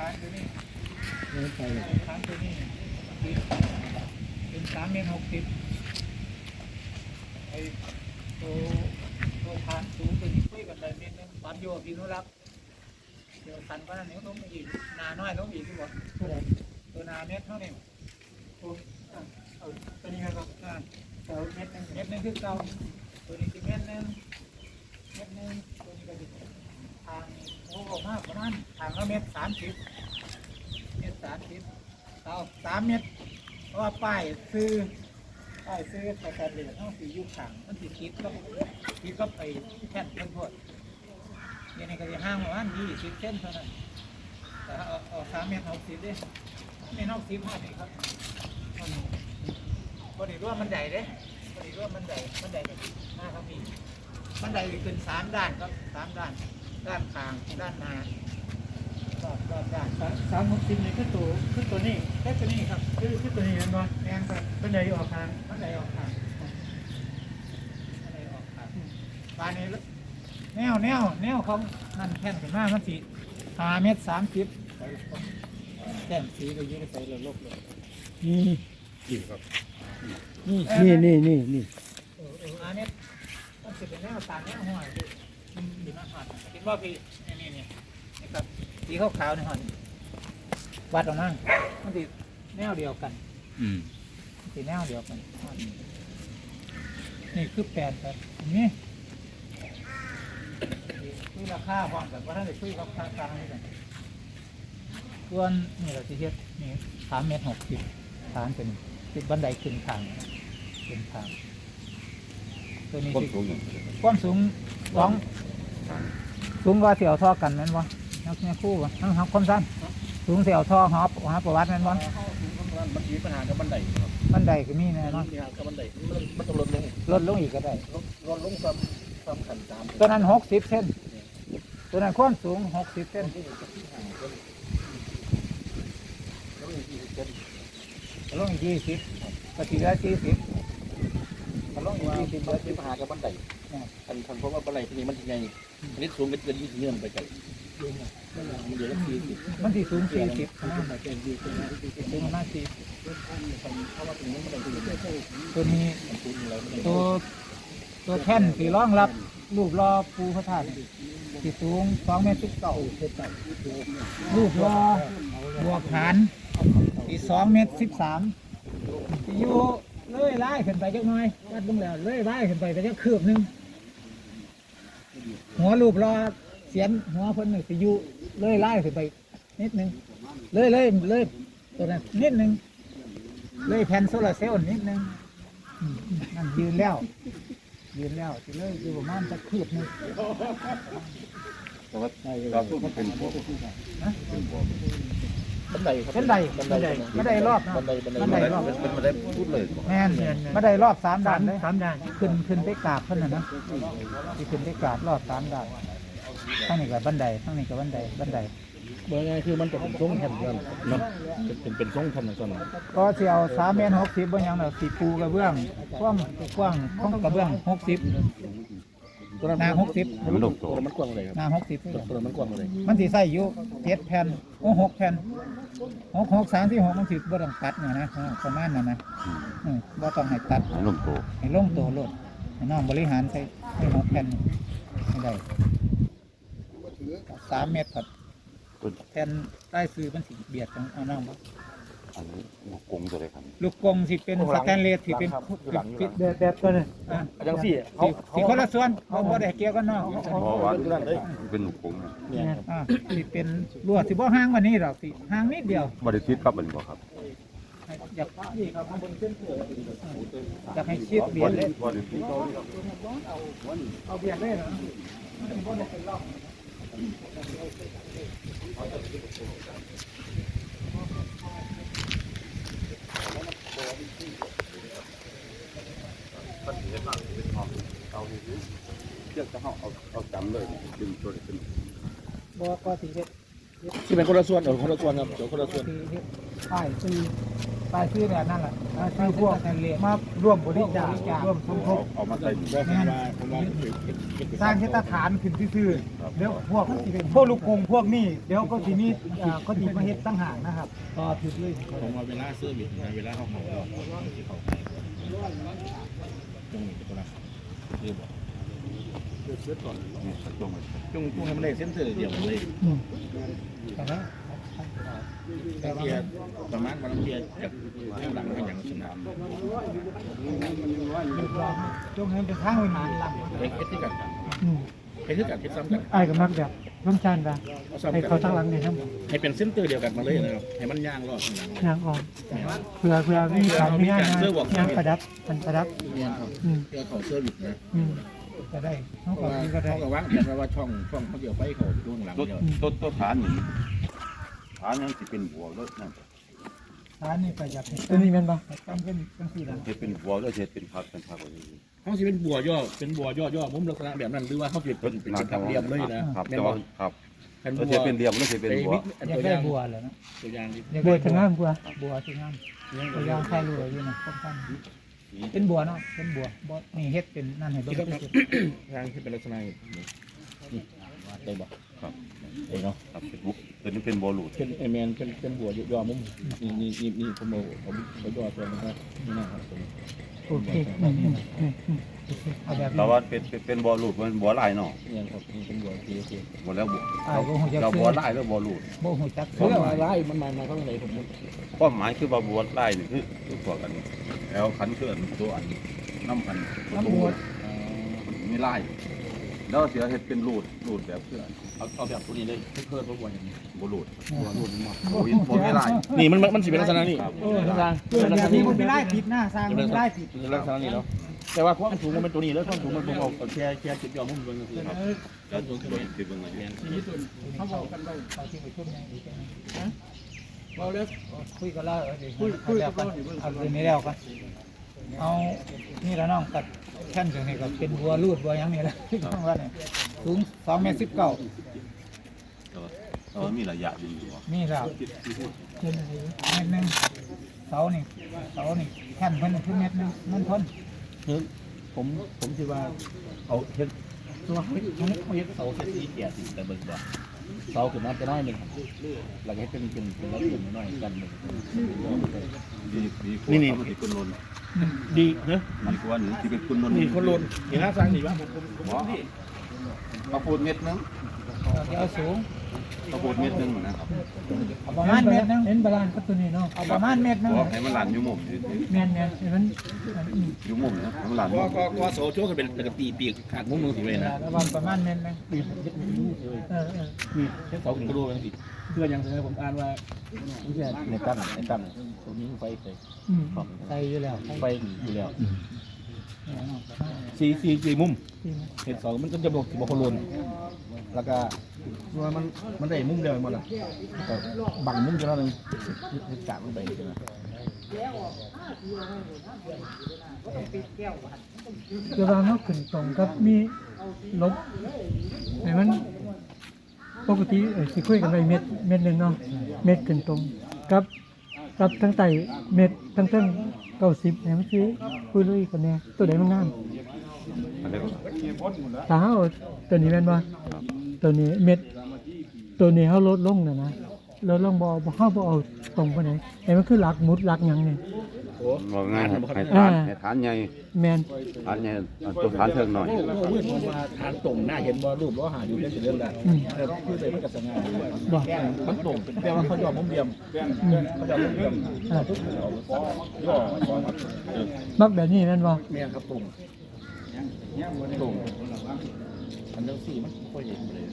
ค้างตัวนี้ไม่ไปหรอกค้างตัวนี้เป็นสามเมตรหกสิบไอ้ตัวตัวฐานสูงตัวนี้คุยกันได้เมตรนึงปันโยพี่นุรักษ์เดี๋ยวสันก็นั่นเดี๋ยวต้องอีกนาน้อยต้องอีกที่บอกตัวนาเมตรเท่านี้โอ้อะเอาตัวนี้ครับอ่าเอาเมตรนึงเมตรนึงคือเก่าตัวนี้คือเมตรนึงเมตรนึงตัวนี้ก็คือ โอ้โหมากประมาณทางละเมตรสามสิบเมตรสามสิบเอาสามเมตรเพราะว่าป้ายซื้อป้ายซื้อสแตนเลสต้องสียุคขังมันสีคิดก็คิดก็ไปแค่นเพิ่มโทษเนี่ยนี่ก็จะห้างประมาณยี่สิบเส้นเท่านั้นแต่เอาเอาสามเมตรหกสิบดิเมตรหกสิบห้าสิครับพอดีว่ามันใหญ่เด้พอดีว่ามันใหญ่มันใหญ่แบบห้าครับพี่มันใหญ่ขึ้นสามด้านครับสามด้าน ด้านข้างด้านหน้ารอบรอบด้านสามหกสิบนี่คือตัวคือตัวนี้แค่ตัวนี้ครับคือคือตัวนี้เห็นบ่แมงครับเป็นใหญ่ออกทางมันไหลออกทางมันไหลออกทางปลาในแนวแนวแนวของนั่นแท่นขึ้นมามันสีห้าเมตรสามสิบแท่นสีก็อยืดใส่เลยลบเลยนี่นี่ครับนี่นี่นี่นี่นี่เออเอออันนี้มันสิเป็นแนวตาแนวห้อย มันอยู่หน้าหอดเห็นว่าพี่นี่นี่นี่นี่ครับสีขาวๆในหอดวัดออกมามันสีแนวเดียวกันอืมสีแนวเดียวกันนี่คือแปดแบบนี้นี่ราคาพร้อมกันว่าท่านได้คุยกับทางกลางนี่กันส่วนนี่เราจะเฮ็ดนี่สามเมตรหกสิบฐานเป็นติดบันไดขึ้นทางขึ้นทางตัวนี้ความสิสูงอย่างความสูงสอง สูงว่าเสี่ยวท่อกันแม่นบ่นักเนี่ยคู่บ่ทั้งหักความสั้นสูงเสี่ยวท่อหอบหาประวัติแม่นบ่มันมีปัญหากับบันไดครับบันไดก็มีแน่นอนมีปัญหากับบันไดมันมันต้องลดลงลดลงอีกก็ได้ลดลงความความขันตามตัวนั้นหกสิบเซนตัวนั้นความสูงหกสิบเซนล้วอีกยี่สิบเซนลงอีกยี่สิบกะทิยี่สิบก็ลงอีกว่ายี่สิบว่ามีปัญหากับบันไดคันคันเพราะว่าบันไดที่นี่มันยังไง อันนี้สูงเป็นยี่สิบเงื่อนไปไกลมันเยอะสี่สิบมันที่สูงสี่สิบนะเกินยี่สิบสูงมาสี่เพราะว่าตรงนี้มันเป็นตัวตัวนี้ตัวตัวแท่นที่รองรับรูปรอปูพระธาตุที่สูงสองเมตรสิบเก้ารูปรอบวกฐานที่สองเมตรสิบสามที่อยู่เลื่อยไล่ขึ้นไปจักหน่อยวัดลงแล้วเลื่อยไล่ขึ้นไปก็จะคืบหนึ่ง หัวรูปรอเสียนหัวเพิ่นหนึ่งสิอยู่เลื่อยไล่ขึ้นไป นิดหนึงเลื่อยเลื่อยเลื่อยตัวนั้นนิดหนึงเลื่อยแผ่นโซลาร์เซลล์นิดหนึงอืมนั่นยืนแล้ว ยืนแล้วสิเลยอยู่ประมาณจะคืบหนึงแต่ว่าเราพูดมันเป็นพวกเป็นพวก บันไดครับเป็นไดบันไดไม่ได้รอบนะบันไดบันไดบันไดรอบเป็นบันไดพูดเลยแม่นไม่ได้รอบสามด่านเลยสามด่านขึ้นขึ้นไปกราบเพิ่นน่ะนะที่ขึ้นไปกราบรอบสามด่านทั้งนี้กับบันไดทั้งนี้กับบันไดบันไดเมื่อไงคือมันเป็นทรงแผ่นกันเนาะเป็นเป็นทรงแผ่นกันก็สิเอาสามเมตรหกสิบบ่หยังดอกสีปูกระเบื้องกว้างกว้างของกระเบื้องหกสิบ ตัวนั้นหน้าหกสิบมันตัวมันกว้างเลยครับหน้าหกสิบตัวนั้นมันกว้างเลยมันสิใส่อยู่เจ็ดแผ่นโอ้หกแผ่นหกหกสามที่หกมันสิบ่ต้องตัดเนี่ยนะประมาณนั้นนะอืมบ่ต้องให้ตัดลมโตให้ลงตัวรถให้น้องบริหารใส่ให้หกแผ่นไม่ได้สามเมตรครับแผ่นใต้ซื้อมันสิเบียดกันเอาน้องบ่ อันนี้กงตัวเลยครับลูกกงสิเป็นสแตนเลสสิเป็นหลังอยู่หลังแบบแบบตัวนี้อะจังสี่สิสิคนละส่วนเขาบ่ได้เกี่ยวกันน้องเพราะว่าตัวนั้นเลยเป็นลูกกงเนี่ยอ่าสิเป็นลวดสิบ่ห่างกว่านี้หรอกสิห่างนิดเดียวบริษัทครับมันบอกครับอยากอยากให้ชิดเบียดเลยเอาเบียดเลยเหรอ มันเห็นมากเป็นหอมเอาเชือกจะเอาเอาเอาจำเลย ดึงตัวเป็นบ่ก็สิเฮ็ดเฮ็ดที่เป็นคนละส่วนเออคนละส่วนครับเดี๋ยวคนละส่วนคือป้ายซื้อป้ายซื้อแบบนั้นแหละอ่าคือพวกทะเลมาร่วมบริจาคร่วมสมทบเอามาใส่ว่าผมว่าผมว่าสร้างเทศฐานขึ้นซื่อๆเดี๋ยวพวกพวกลูกกงพวกนี้เดี๋ยวก็ทีนี้อ่าก็ทีมาเฮ็ดตั้งหากนะครับต่อผิดเลยผมว่าเวลาซื้อบิดนะเวลาเขาเขาเราที่เขาให้จงเป็นคนละคือบอก จงจงจงให้มันได้เส้นเสือเดียวเลยต่แล้วเทียประมาณวันเทียจากหลังเป็นอย่างสนามจงให้เป็นทางวิหารลำเล็กที่กันอืมเฮ็ดกันเฮ็ดซ้ำกันไอ้ก็มักแบบร่มชานกันให้เขาตั้งหลังเนี่ยครับให้เป็นเส้นเตือเดียวกันมาเลยนะครับให้มันย่างรอดหลังยางออกเพื่อเพื่อมีการมีงานนะงานประดับมันประดับเนี่ยครับเพื่อเขาเสื้อบิดนะ อืมจะได้เขาเพก็ราะว่ามีก็ได้เขาก็วางแผนว่าช่องช่องเขาเดียวไปเขาดูหลังต้นเดียวต้นต้นฐานนี่ฐานนั้นสิเป็นบัวแล้วนั่นร้านนี้ก็อยากให้ตัวนี้แม่นปะตั้งเป็นเป็นสี่หลังเฮ็ดเป็นบัวแล้วเฮ็ดเป็นพักเป็นพักไว้นี่เขาสิเป็นบัวย่อเป็นบัวย่อย่อมุมลักษณะแบบนั้นหรือว่าเขาสิเป็นเป็นสามเหลี่ยมเลยนะครับแม่นแต่บ่ว่าครับเป็นแล้วบัวเฮ็ดเป็นเหลี่ยมแล้วเฮ็ดเป็นบัวอยากได้บัวเหรอเนาะตัวอย่างที่อยากบัได้วจะงามกว่าบัวที่งามตัวยางไข่รวยอยู่นะป้องกัน เป็นบัวเนาะเป็นบัวบ่นี่เฮ็ดเป็นนั่นให้เบิ่งที่เขาที่สุดทางที่เป็นลักษณะนี้นี่ได้บ่ครับได้เนาะครับเป็นบัวตัวนี้เป็นบัวหลุดเป็นไอแมนเป็นเป็นบัวย่อมุมนี่นี่นี่นี่ผมเอาผมเอาย่อตัวนี้ครับนี่นะครับตัวนี้โอเคอืมอืมอืมอืม เอาแบบแต่ว่าเป็นเป็นเป็นบัวหลุดมันบัวลายเนาะนี่ครับนี่เป็นบัวที่ที่บัวแล้วบัวอ่าบ่ฮู้จักเราซื้บัอวลายแล้วบัวหลุดบ่ฮู้จักเพื่ซื้อออะไรมันมามาเข้าไหนผมความหมายคือว่าบัวลายนี่คือคือพวกอันแล้วขันเคลื่อนตัวอันน้ำพันประตูมีลายแล้วเสียเฮ็ดเป็นหลุดหลุดแบบเพื่อนเอาเอาแบบตัวนี้เลยเพื่อนบัวอย่างนี้บัวหลุดบัวรุ่นมาบัวอินบัวไม่ลายนี่มันมันสิเป็นลักษณะนี้เออลักษณะเออแบบนี้มันไม่ได้ผิดหน้าสร้างมันไม่ได้ผิด ลักษณะนี้เนาะ แต่ว่าความสูงมันเป็นตัวนี้แล้วความสูงมันผมเอาแค่แค่จุดย่อมุมบนก็คือครับแล้วตัวตัวที่เป็นไงเขาบอกกันว่าเขาที่ไปชุ่มยังอีกนะเราเลิกคุยกันแล้วคุยคุยแล้วกันเอาเรื่องนี้แล้วกันเอานี่แล้วน้องกัดแท่นถึงนี่ก็เป็นบัวรูดบัวยังนี่แหละที่ข้างว่าเนี่ยสูงสองเมตรสิบเก้าตัวมีระยะอยู่นี่แล้วเมตรหนึ่งเสานี่เสานี่แท่นเพิ่นคือเมตรหนึงมันทน ผมผมคิดว่าเอาเฮ็ดตัวเขาเขาเฮ็ดเสาเซตีแก่สิแต่เบิ่งว่าเสาขึ้นมาจะน้อยหนึ่งแล้วก็เฮ็ดเป็นเป็นเป็นแล้วเป็นน้อยกันหนึ่งดีดีนี่นี่ที่คุณนนท์ดีเนอะดีกว่าหนึ่งที่เป็นคุณนนท์นี่คนโลนเห็นหน้าสร้างดีป่ะผมผมผมอ๋อข้าวโพดเม็ดนึงเอาที่เอาสูง ข้าวโพดเม็ดนึงนะครับเอาประมาณเมตรหนึงเห็นบาลานซ์กับตัวนี้เนาะเอาประมาณเมตรหนึงบอกให้มันหลั่นอยู่มุมแม่นแม่นเห็นมันอืมอยู่มุมนะให้มันหลั่นก็ก็ก็โซ่โจ้ก็เป็นเป็นตีปีกขาดมุ้งมือสิเลยนะระวังประมาณเมตรหนึงนี่เฮ็ดเป็นรูปเลยเออเออนี่เฮ็ดเสาขึ้นกระโดดกันสิเพื่อนยังเสนอผมอ่านว่าไม่ใช่ในตั้งในตั้งตรงนี้ไฟใส่อืมใส่อยู่แล้วไฟอยู่แล้วเนี่ยเนาะ สี่สี่สี่มุมจริงเห็ดสองมันก็จะบอกบอกคนลนแล้วก็ว่ามันมันได้มุมเดียวหมดละก็บังมุมจะแล้วนึงนึกกะลงไปใช่ไหมเวลาเราขึ้นตรงกับมีลบไอ้มันปกติเอ่อสิคุยกันไปเม็ดเม็ดหนึ่งเนาะเม็ดขึ้นตรงกับ กับทั้งไตเม็ดทั้งทั้งเก้าสิบเนี่ยมันสิคุยเลยกันแน่ตัวไหนมันงามอันนี้ก็ตาวตัวนี้แม่นบ่ตัวนี้เม็ด ตัวนี้เขาลดลงน่ะนะลดลงบ่บ่เขาบ่เอาตรงปาไหนไอ้มันคือหลักมุดหลักยังนี่ โอ้บอกง่ายให้ให้ฐานให้ฐานใหญ่แม่นฐานใหญ่ตัวฐานเทิงหน่อยโหเมื่อผมมาฐานตรงหน้าเห็นบ่รูปว่าหาอยู่เรื่องเรื่องได้แต่คือไปมันกระสงาบ่มันตรงแต่ว่าเขายอมมุมเดียมอืมเขายอมมุมเดียมอ่าย่อมักแบบนี้แม่นบ่แม่ครับตรงตรงอันเดียวสี่มันค่อยเห็นเลย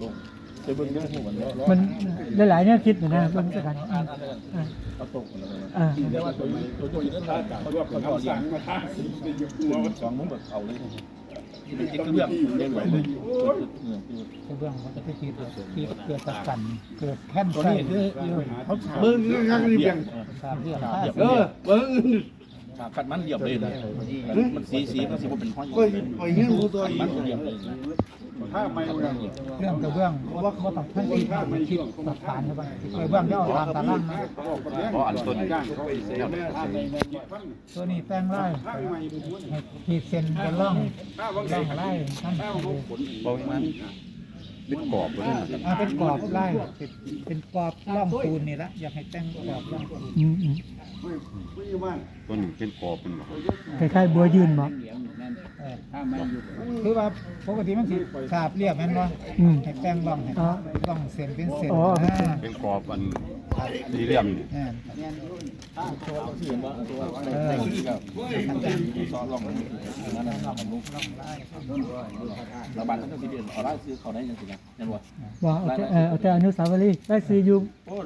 ตรง ไปเบิ่งเรื่องหัวมันแล้วมันหลายๆแนวคิดนะนะเบิ่งซะกันอ่าอ่าเขาตรงกันแล้วอ่าเรียกว่าตัวตัวตัวอยู่ด้านล่างเขาเรียกเขาถอดอย่างสองมุ้งแบบเอาเลยที่เป็นเรื่องเรื่องไหวเลยเรื่องมันจะที่ที่ที่เกิดจากกันเกิดแค่นตัวใส่นี้คือเขาเบิ้งนี่ข้างนี้เพียงสามเรื่องเหยียบเออเบิ้งขัดมันเหยียบเลยนะมันสีสีมันสีเป็นห้อยก็ไปเงี้ยรู้ตัวอีมันกเหยียบเลย ถ้าไม่เรื่องเรื่องกระเบื้องว่าว่าต้องท่านที่ทำมันคิดหลักฐานใช่ไหมกระเบื้องย่อตามตารางนะเพราะอันต้นนี้ย่างเขาไปเสียแม่ถ้าไม่พันตัวนี้แป้งไร่ถ้าไม่ดูม้วนให้ขีดเส้นบนร่องถ้าบางร่ทีองไร่นั่นถ้าบางผลบอกอย่างนั้นเป็นกรอบเลยนะครับอ่าเป็นกรอบไร่เป็นเป็นกรอบร่องปูนนี่ละอยากให้แต่งกรอบร่องปูนอืมอืมไม่ไม่อยู่บ้านต้นนี้เป็นกรอบเป็นบ่คล้ายๆบัวยืนบ่เออ คือว่าปกติมันสิสาบเรียบแม่นบ่อืม ให้แป้งร่องให้อ๋อร่องเส้นเป็นเส้นอ๋ออ่าเป็นกรอบอันสี่เหลี่ยมนี่แน่นตัวที่เห็นว่าตัวเออซอลองนั่นน่ะครับลูกระบาดทั้งสี่เดือนเอาได้ซื้อเขาได้ยังสินะยันว่าว่าเอาแต่เออเอาแต่อนุสาวรีย์ได้ซื้ออยู่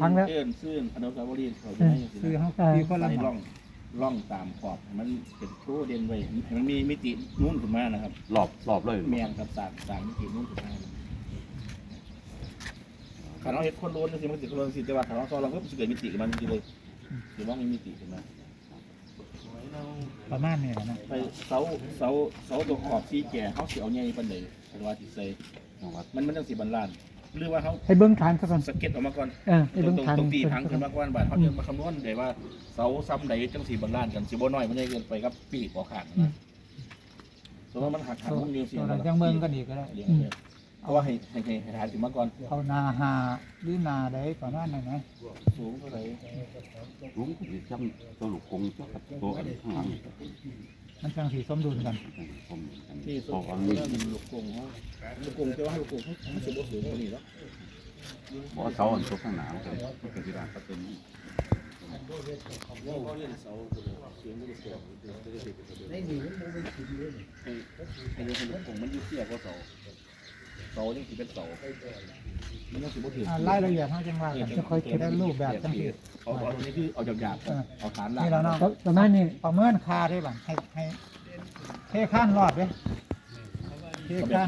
พังแล้วเอิ้นซื้ออนุสาวรีย์เขาได้ยังสิคือนะเฮาอ่าคือคนละให้หม่ล่อองง ล่องตามขอบให้มันเป็นตัวเด่นไว้ให้มันมีมิตินู่นขึ้นมานะครับรอบรอบเลยแมนกับสากสากมิตินู่นขึ้นมาขาน้องเห็ดคนโดนสิมันติดคนโดนสิแต่ว่าขาน้องซอเราก็เกิดมิติกับมันจริงเลยหรือว่ามีมิติขึ้นมาประมาณนี้นะไปเสาเสาเสาตัวขอบสีแก่เขาสิเอาใหญ่ปานใดเป็นว่าสิใส่มันมันจังสิบรรลาน หรือว่าเขาให้เบิ่งฐานซะก่อนสเก็ตออกมาก่อนเออให้ตรเบิ่งงตรงฐานตรงตีพังซะขึ้นก่มาอนก่อนบาดเขาจะมาคำนวณได้ว่าเสาซ้ำใดจังสีบรรลานกันสิบ่น้อยมันใหญ่เกินไปกับปีกขอขาดนะสมมติมันหักหักมุมเดียวสิตัวนั้นจังเบิ่งกันอีกก็ได้เอาว่าให้ให้ให้ให้ฐานขึ้นมาก่อนเอานาหาหรือนาใดประมาณนั้นนะสูงเท่าไหร่ ลุงก็สิจำตัวลูกคงเจ้ากับตัวอันข้างหลัง มันจังสีสมดุลกันผมอันที่นี้สุพดออันนี่นี้ลูกกงเขาลูกกงจะว่าให้ลูกกงเขาสิบ่สูงกว่านี้แล้วเพราะเสาอันตัวข้างหน้าครับก็คือว่าก็เป็นให้ให้ลูกกงมันอยู่เสียกว่าเสาเสายังสิเป็นเสามันยังสิบ่ถึงอ่ารายละเอียดเขาจังว่ากันจะค่อยคิดได้รูปแบบจังสี เอาเอาตรงนี้คือเอาหยาบๆก่อนเอาฐานล่างนี่แล้วเนาะประมาณนี้ประเมินค่าได้บ้างให้ให้เทข้านรอบเด้เทข้าน